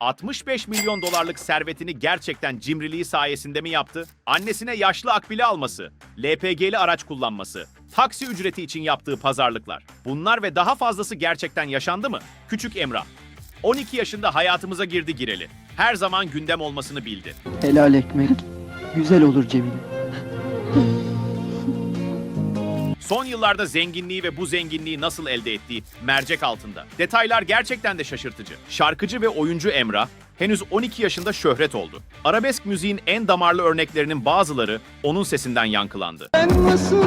65 milyon dolarlık servetini gerçekten cimriliği sayesinde mi yaptı? Annesine yaşlı akbili alması, LPG'li araç kullanması, taksi ücreti için yaptığı pazarlıklar. Bunlar ve daha fazlası gerçekten yaşandı mı? Küçük Emrah. 12 yaşında hayatımıza girdi gireli. Her zaman gündem olmasını bildi. Helal ekmek. Güzel olur Cemile. Son yıllarda zenginliği ve bu zenginliği nasıl elde ettiği mercek altında. Detaylar gerçekten de şaşırtıcı. Şarkıcı ve oyuncu Emrah henüz 12 yaşında şöhret oldu. Arabesk müziğin en damarlı örneklerinin bazıları onun sesinden yankılandı. Ben nasıl,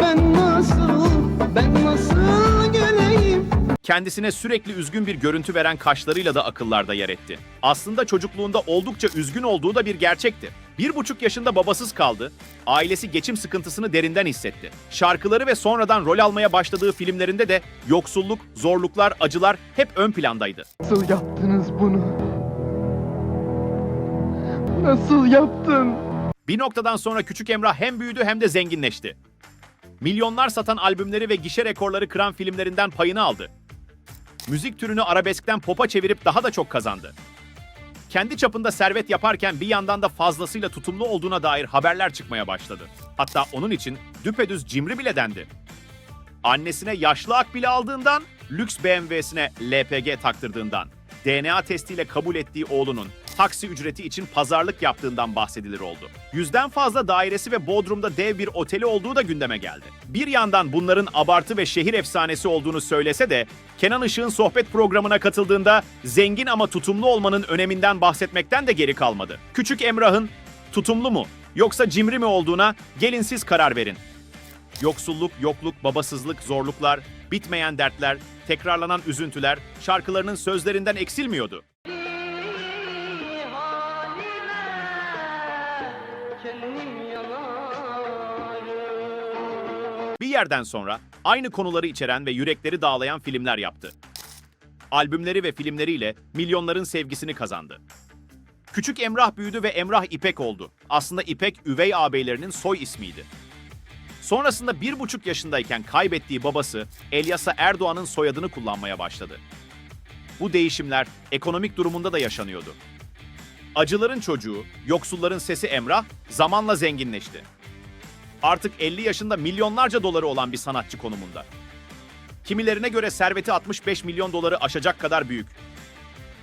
ben nasıl, ben nasıl geleyim? Kendisine sürekli üzgün bir görüntü veren kaşlarıyla da akıllarda yer etti. Aslında çocukluğunda oldukça üzgün olduğu da bir gerçekti. Bir buçuk yaşında babasız kaldı, ailesi geçim sıkıntısını derinden hissetti. Şarkıları ve sonradan rol almaya başladığı filmlerinde de yoksulluk, zorluklar, acılar hep ön plandaydı. Nasıl yaptınız bunu? Nasıl yaptın? Bir noktadan sonra Küçük Emrah hem büyüdü hem de zenginleşti. Milyonlar satan albümleri ve gişe rekorları kıran filmlerinden payını aldı. Müzik türünü arabeskten pop'a çevirip daha da çok kazandı. Kendi çapında servet yaparken bir yandan da fazlasıyla tutumlu olduğuna dair haberler çıkmaya başladı. Hatta onun için düpedüz cimri bile dendi. Annesine yaşlı ak bile aldığından, lüks BMW'sine LPG taktırdığından, DNA testiyle kabul ettiği oğlunun taksi ücreti için pazarlık yaptığından bahsedilir oldu. Yüzden fazla dairesi ve Bodrum'da dev bir oteli olduğu da gündeme geldi. Bir yandan bunların abartı ve şehir efsanesi olduğunu söylese de Kenan Işık'ın sohbet programına katıldığında zengin ama tutumlu olmanın öneminden bahsetmekten de geri kalmadı. Küçük Emrah'ın tutumlu mu yoksa cimri mi olduğuna gelin siz karar verin. Yoksulluk, yokluk, babasızlık, zorluklar, bitmeyen dertler, tekrarlanan üzüntüler şarkılarının sözlerinden eksilmiyordu. Yerden sonra aynı konuları içeren ve yürekleri dağlayan filmler yaptı. Albümleri ve filmleriyle milyonların sevgisini kazandı. Küçük Emrah büyüdü ve Emrah İpek oldu. Aslında İpek üvey ağabeylerinin soy ismiydi. Sonrasında bir buçuk yaşındayken kaybettiği babası Elyasa Erdoğan'ın soyadını kullanmaya başladı. Bu değişimler ekonomik durumunda da yaşanıyordu. Acıların çocuğu, yoksulların sesi Emrah zamanla zenginleşti. Artık 50 yaşında milyonlarca doları olan bir sanatçı konumunda. Kimilerine göre serveti 65 milyon doları aşacak kadar büyük.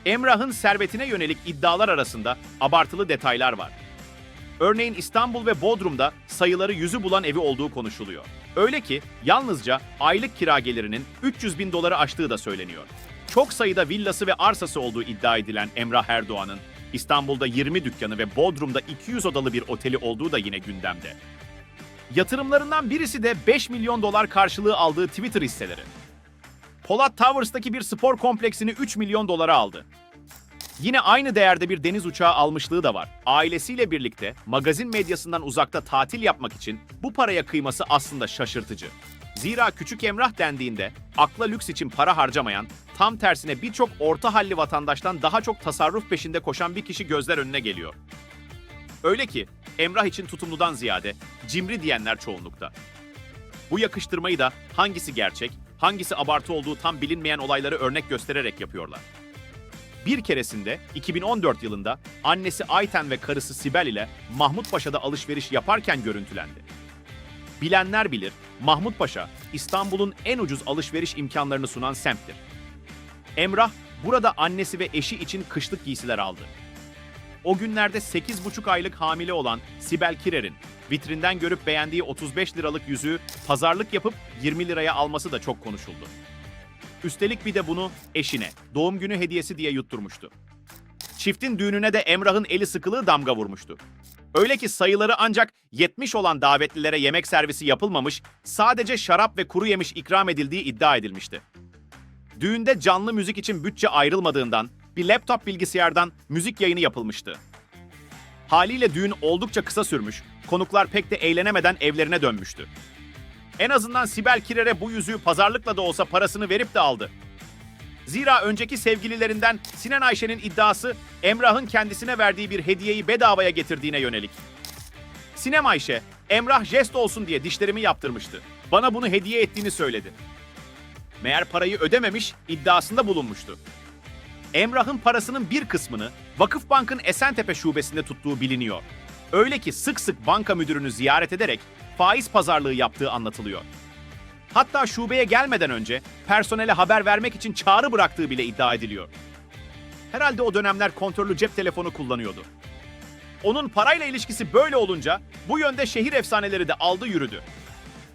Emrah'ın servetine yönelik iddialar arasında abartılı detaylar var. Örneğin İstanbul ve Bodrum'da sayıları yüzü bulan evi olduğu konuşuluyor. Öyle ki yalnızca aylık kira gelirinin 300 bin doları aştığı da söyleniyor. Çok sayıda villası ve arsası olduğu iddia edilen Emrah Erdoğan'ın İstanbul'da 20 dükkanı ve Bodrum'da 200 odalı bir oteli olduğu da yine gündemde. Yatırımlarından birisi de 5 milyon dolar karşılığı aldığı Twitter hisseleri. Polat Towers'taki bir spor kompleksini 3 milyon dolara aldı. Yine aynı değerde bir deniz uçağı almışlığı da var. Ailesiyle birlikte magazin medyasından uzakta tatil yapmak için bu paraya kıyması aslında şaşırtıcı. Zira küçük Emrah dendiğinde akla lüks için para harcamayan, tam tersine birçok orta halli vatandaştan daha çok tasarruf peşinde koşan bir kişi gözler önüne geliyor. Öyle ki Emrah için tutumludan ziyade cimri diyenler çoğunlukta. Bu yakıştırmayı da hangisi gerçek, hangisi abartı olduğu tam bilinmeyen olayları örnek göstererek yapıyorlar. Bir keresinde 2014 yılında annesi Ayten ve karısı Sibel ile Mahmut Paşa'da alışveriş yaparken görüntülendi. Bilenler bilir, Mahmut Paşa İstanbul'un en ucuz alışveriş imkanlarını sunan semttir. Emrah burada annesi ve eşi için kışlık giysiler aldı. O günlerde 8,5 aylık hamile olan Sibel Kirer'in vitrinden görüp beğendiği 35 liralık yüzüğü pazarlık yapıp 20 liraya alması da çok konuşuldu. Üstelik bir de bunu eşine, doğum günü hediyesi diye yutturmuştu. Çiftin düğününe de Emrah'ın eli sıkılığı damga vurmuştu. Öyle ki sayıları ancak 70 olan davetlilere yemek servisi yapılmamış, sadece şarap ve kuru yemiş ikram edildiği iddia edilmişti. Düğünde canlı müzik için bütçe ayrılmadığından bir laptop bilgisayardan müzik yayını yapılmıştı. Haliyle düğün oldukça kısa sürmüş, konuklar pek de eğlenemeden evlerine dönmüştü. En azından Sibel Kirer'e bu yüzüğü pazarlıkla da olsa parasını verip de aldı. Zira önceki sevgililerinden Sinan Ayşe'nin iddiası Emrah'ın kendisine verdiği bir hediyeyi bedavaya getirdiğine yönelik. Sinem Ayşe, Emrah jest olsun diye dişlerimi yaptırmıştı. Bana bunu hediye ettiğini söyledi. Meğer parayı ödememiş, iddiasında bulunmuştu. Emrah'ın parasının bir kısmını Vakıfbank'ın Esentepe şubesinde tuttuğu biliniyor. Öyle ki sık sık banka müdürünü ziyaret ederek faiz pazarlığı yaptığı anlatılıyor. Hatta şubeye gelmeden önce personele haber vermek için çağrı bıraktığı bile iddia ediliyor. Herhalde o dönemler kontrollü cep telefonu kullanıyordu. Onun parayla ilişkisi böyle olunca bu yönde şehir efsaneleri de aldı yürüdü.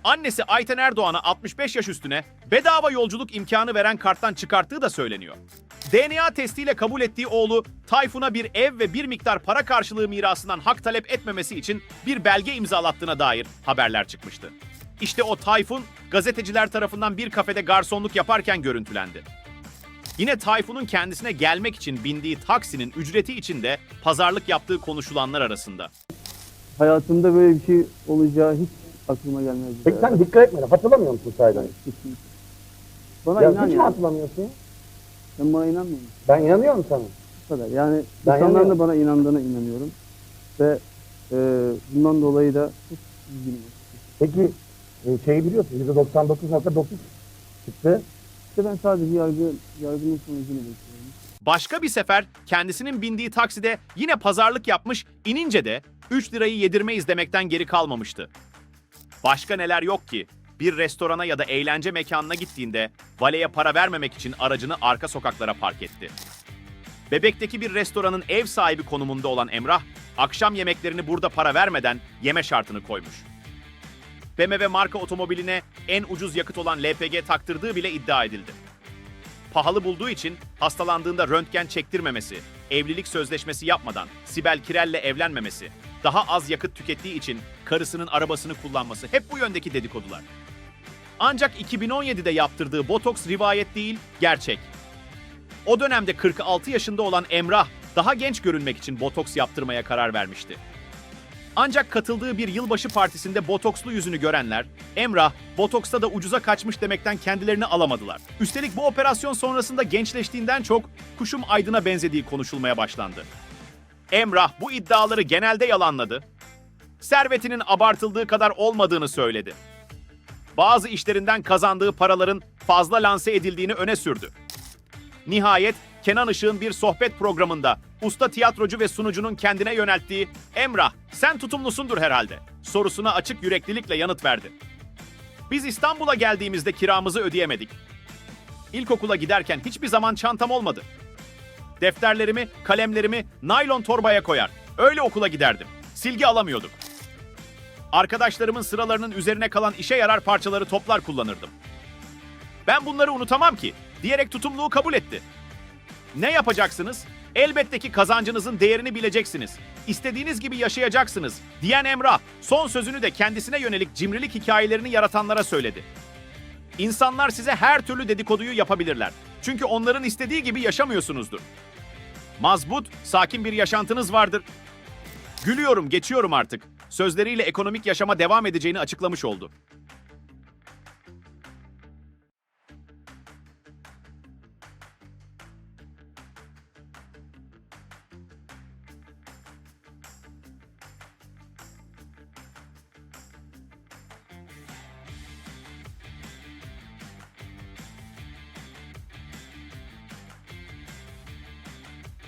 Annesi Ayten Erdoğan'a 65 yaş üstüne bedava yolculuk imkanı veren karttan çıkarttığı da söyleniyor. DNA testiyle kabul ettiği oğlu Tayfun'a bir ev ve bir miktar para karşılığı mirasından hak talep etmemesi için bir belge imzalattığına dair haberler çıkmıştı. İşte o Tayfun gazeteciler tarafından bir kafede garsonluk yaparken görüntülendi. Yine Tayfun'un kendisine gelmek için bindiği taksinin ücreti için de pazarlık yaptığı konuşulanlar arasında. Hayatımda böyle bir şey olacağı hiç aklıma gelmezdi. Peki sen dikkat etmedin. Hatırlamıyor musun sahiden? Kesinlikle. Bana Ya inan hiç mi ya. hatırlamıyorsun? Ben bana inanmıyorum. Ben inanıyorum sana. Bu kadar. Yani Ben insanların da bana inandığına inanıyorum. Ve e, bundan dolayı da çok üzgünüm. Peki e, şeyi biliyorsun %99.9 çıktı. İşte ben sadece yargı, yargının sonucunu bekliyorum. Başka bir sefer kendisinin bindiği takside yine pazarlık yapmış, inince de 3 lirayı yedirmeyiz demekten geri kalmamıştı. Başka neler yok ki? Bir restorana ya da eğlence mekanına gittiğinde valeye para vermemek için aracını arka sokaklara park etti. Bebek'teki bir restoranın ev sahibi konumunda olan Emrah, akşam yemeklerini burada para vermeden yeme şartını koymuş. BMW marka otomobiline en ucuz yakıt olan LPG taktırdığı bile iddia edildi pahalı bulduğu için hastalandığında röntgen çektirmemesi, evlilik sözleşmesi yapmadan Sibel Kirel'le evlenmemesi, daha az yakıt tükettiği için karısının arabasını kullanması hep bu yöndeki dedikodular. Ancak 2017'de yaptırdığı botoks rivayet değil, gerçek. O dönemde 46 yaşında olan Emrah daha genç görünmek için botoks yaptırmaya karar vermişti. Ancak katıldığı bir yılbaşı partisinde botokslu yüzünü görenler, Emrah, botoksta da ucuza kaçmış demekten kendilerini alamadılar. Üstelik bu operasyon sonrasında gençleştiğinden çok kuşum aydına benzediği konuşulmaya başlandı. Emrah bu iddiaları genelde yalanladı. Servetinin abartıldığı kadar olmadığını söyledi. Bazı işlerinden kazandığı paraların fazla lanse edildiğini öne sürdü. Nihayet Kenan Işık'ın bir sohbet programında usta tiyatrocu ve sunucunun kendine yönelttiği Emrah sen tutumlusundur herhalde sorusuna açık yüreklilikle yanıt verdi. Biz İstanbul'a geldiğimizde kiramızı ödeyemedik. İlkokula giderken hiçbir zaman çantam olmadı. Defterlerimi, kalemlerimi naylon torbaya koyar. Öyle okula giderdim. Silgi alamıyorduk. Arkadaşlarımın sıralarının üzerine kalan işe yarar parçaları toplar kullanırdım. Ben bunları unutamam ki diyerek tutumluğu kabul etti. Ne yapacaksınız? Elbette ki kazancınızın değerini bileceksiniz. İstediğiniz gibi yaşayacaksınız diyen Emrah son sözünü de kendisine yönelik cimrilik hikayelerini yaratanlara söyledi. İnsanlar size her türlü dedikoduyu yapabilirler. Çünkü onların istediği gibi yaşamıyorsunuzdur. Mazbut, sakin bir yaşantınız vardır. Gülüyorum, geçiyorum artık. Sözleriyle ekonomik yaşama devam edeceğini açıklamış oldu.